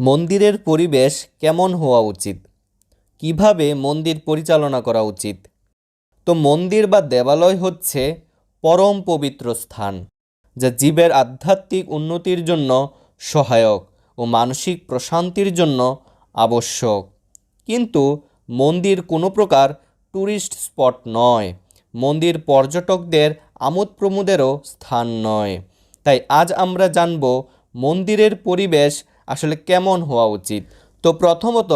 মন্দিরের পরিবেশ কেমন হওয়া উচিত? কীভাবে মন্দির পরিচালনা করা উচিত? তো মন্দির বা দেবালয় হচ্ছে পরম পবিত্র স্থান, যা জীবের আধ্যাত্মিক উন্নতির জন্য সহায়ক ও মানসিক প্রশান্তির জন্য আবশ্যক। কিন্তু মন্দির কোনো প্রকার ট্যুরিস্ট স্পট নয়। মন্দির পর্যটকদের আমোদ প্রমোদেরও স্থান নয়। তাই আজ আমরা জানব মন্দিরের পরিবেশ আসলে কেমন হওয়া উচিত? তো প্রথমত,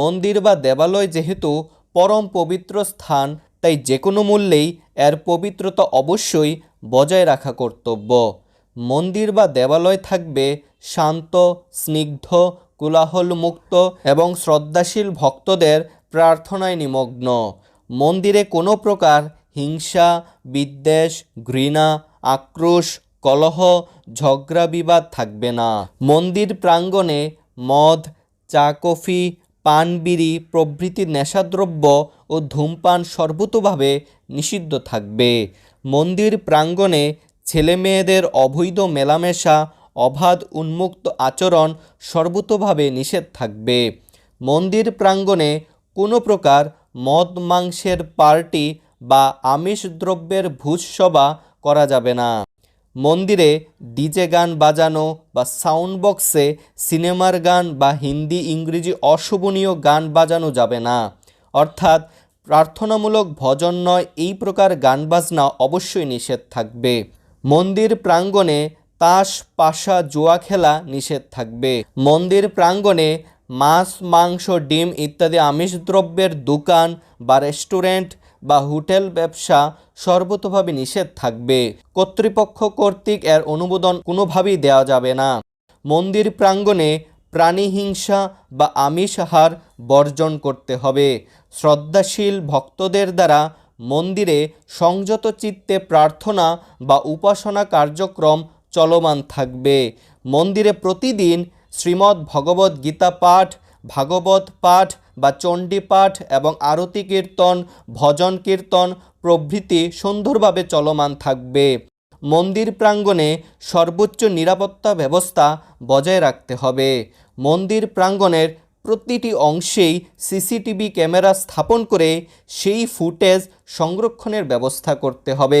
মন্দির বা দেবালয় যেহেতু পরম পবিত্র স্থান, তাই যে কোনো মূল্যেই এর পবিত্রতা অবশ্যই বজায় রাখা কর্তব্য। মন্দির বা দেবালয় থাকবে শান্ত, স্নিগ্ধ কোলাহল মুক্ত এবং শ্রদ্ধাশীল ভক্তদের প্রার্থনায় নিমগ্ন। মন্দিরে কোনো প্রকার হিংসা, বিদ্বেষ, ঘৃণা, আক্রোশ কলহ, ঝগড়া বিবাদ থাকবে না। মন্দির প্রাঙ্গণে মদ, চা, কফি, পান, বিড়ি, প্রভৃতি নেশাদ্রব্য ও ধূমপান সর্বতোভাবে নিষিদ্ধ থাকবে। মন্দির প্রাঙ্গণে ছেলেমেয়েদের অবৈধ মেলামেশা, অবাধ উন্মুক্ত আচরণ সর্বতোভাবে নিষেধ থাকবে। মন্দির প্রাঙ্গণে কোনো প্রকার মদ মাংসের পার্টি বা আমিষ দ্রব্যের ভূজসভা করা যাবে না। মন্দিরে ডিজে গান বাজানো বা সাউন্ড বক্সে সিনেমার গান বা হিন্দি, ইংরেজি অশোভনীয় গান বাজানো যাবে না। অর্থাৎ প্রার্থনামূলক ভজন নয়, এই প্রকার গান বাজনা অবশ্যই নিষেধ থাকবে। মন্দির প্রাঙ্গণে তাস, পাশা, জুয়া খেলা নিষেধ থাকবে। মন্দির প্রাঙ্গণে মাছ, মাংস, ডিম ইত্যাদি আমিষ দ্রব্যের দোকান বা রেস্টুরেন্ট বা হোটেল ব্যবসা সর্বতোভাবে নিষেধ থাকবে। কর্তৃপক্ষ কর্তৃক এর অনুমোদন কোনোভাবেই দেওয়া যাবে না। মন্দির প্রাঙ্গণে প্রাণী হিংসা বা আমিষাহার বর্জন করতে হবে। শ্রদ্ধাশীল ভক্তদের দ্বারা মন্দিরে সংযত চিত্তে প্রার্থনা বা উপাসনা কার্যক্রম চলমান থাকবে। মন্দিরে প্রতিদিন শ্রীমদ্ ভগবদ্ গীতা পাঠ, ভাগবত পাঠ বা চণ্ডীপাঠ এবং আরতি কীর্তন, ভজন কীর্তন প্রভৃতি সুন্দরভাবে চলমান থাকবে। মন্দির প্রাঙ্গণে সর্বোচ্চ নিরাপত্তা ব্যবস্থা বজায় রাখতে হবে। মন্দির প্রাঙ্গণের প্রতিটি অংশেই সিসিটিভি ক্যামেরা স্থাপন করে সেই ফুটেজ সংরক্ষণের ব্যবস্থা করতে হবে।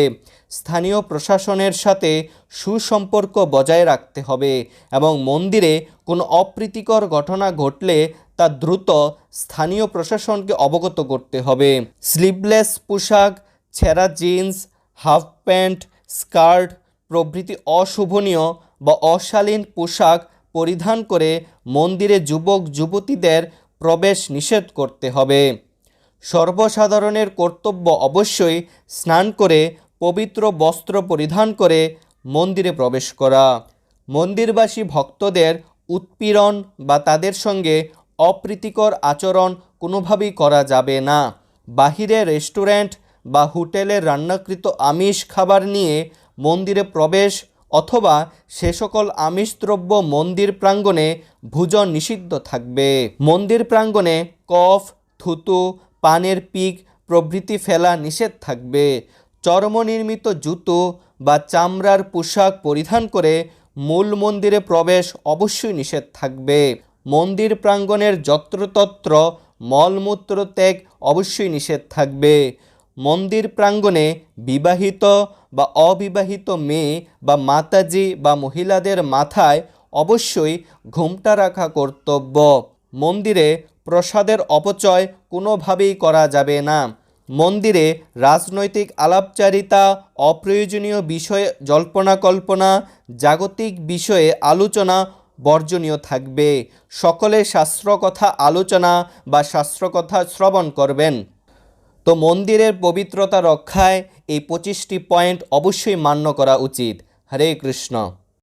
স্থানীয় প্রশাসনের সাথে সুসম্পর্ক বজায় রাখতে হবে এবং মন্দিরে কোনো অপ্রীতিকর ঘটনা ঘটলে তা দ্রুত স্থানীয় প্রশাসনকে অবগত করতে হবে। স্লিভলেস পোশাক, ছেঁড়া জিন্স, হাফ প্যান্ট, স্কার্ট প্রভৃতি অশোভনীয় বা অশালীন পোশাক পরিধান করে মন্দিরে যুবক, যুবতীদের প্রবেশ নিষেধ করতে হবে। সর্বসাধারণের কর্তব্য অবশ্যই স্নান করে পবিত্র বস্ত্র পরিধান করে মন্দিরে প্রবেশ করা। মন্দিরবাসী ভক্তদের উৎপীড়ন বা তাদের সঙ্গে অপ্রীতিকর আচরণ কোনোভাবেই করা যাবে না। বাহিরে রেস্টুরেন্ট বা হোটেলে রান্নাকৃত আমিষ খাবার নিয়ে মন্দিরে প্রবেশ অথবা সে সকল আমিষ দ্রব্য মন্দির প্রাঙ্গণে ভোজন নিষিদ্ধ থাকবে। মন্দির প্রাঙ্গণে কফ, থুতু, পানের পিক, প্রভৃতি ফেলা নিষেধ থাকবে। চর্মনির্মিত জুতো বা চামড়ার পোশাক পরিধান করে মূল মন্দিরে প্রবেশ অবশ্যই নিষেধ থাকবে। মন্দির প্রাঙ্গণের যত্রতত্র মলমূত্র ত্যাগ অবশ্যই নিষেধ থাকবে। মন্দির প্রাঙ্গণে বিবাহিত বা অবিবাহিত মেয়ে বা মাতাজি বা মহিলাদের মাথায় অবশ্যই ঘুমটা রাখা কর্তব্য। মন্দিরে প্রসাদের অপচয় কোনোভাবেই করা যাবে না। মন্দিরে রাজনৈতিক আলাপচারিতা, অপ্রয়োজনীয় বিষয়ে জল্পনা কল্পনা জাগতিক বিষয়ে আলোচনা বর্জনীয় থাকবে। সকলে শাস্ত্রকথা আলোচনা বা শাস্ত্রকথা শ্রবণ করবেন। তো মন্দিরের পবিত্রতা রক্ষায় এই পঁচিশটি পয়েন্ট অবশ্যই মান্য করা উচিত। হরে কৃষ্ণ।